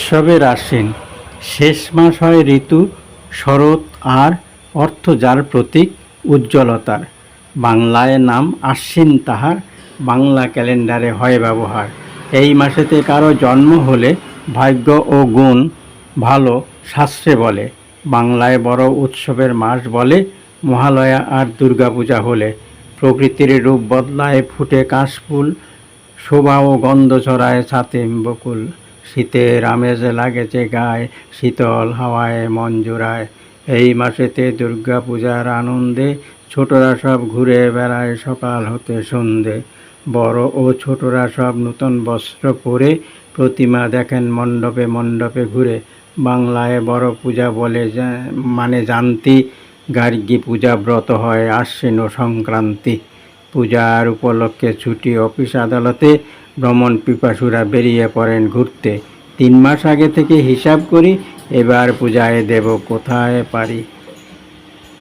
উৎসবের আশ্বিন শেষ মাস হয় ঋতু, শরৎ আর অর্থ যার প্রতীক উজ্জ্বলতার। বাংলায় নাম আশ্বিন তাহার, বাংলা ক্যালেন্ডারে হয় ব্যবহার। এই মাসেতে কারও জন্ম হলে ভাগ্য ও গুণ ভালো শাস্ত্রে বলে। বাংলায় বড় উৎসবের মাস বলে মহালয়া আর দুর্গাপূজা হলে। প্রকৃতির রূপ বদলায় ফুটে কাশফুল, শোভা ও গন্ধ ছড়ায় ছাতে বকুল শীতের আমেজ লাগেছে গায়ে, শীতল হাওয়ায় মন জোড়ায়। এই মাসেতে দুর্গা পূজার আনন্দে ছোটরা সব ঘুরে বেড়ায় সকাল হতে সন্ধে। বড় ও ছোটরা সব নূতন বস্ত্র পরে প্রতিমা দেখেন মণ্ডপে মণ্ডপে ঘুরে। বাংলায় বড় পূজা বলে মানে জানতি, গার্গী পূজা ব্রত হয় আশ্বিন ও সংক্রান্তি। পূজার উপলক্ষে ছুটি অফিস আদালতে ভ্রমণ পিপাসুরা বেরিয়ে পড়েন ঘুরতে। তিন মাস আগে থেকে হিসাব করি, এবার পূজায় দেব কোথায় পারি?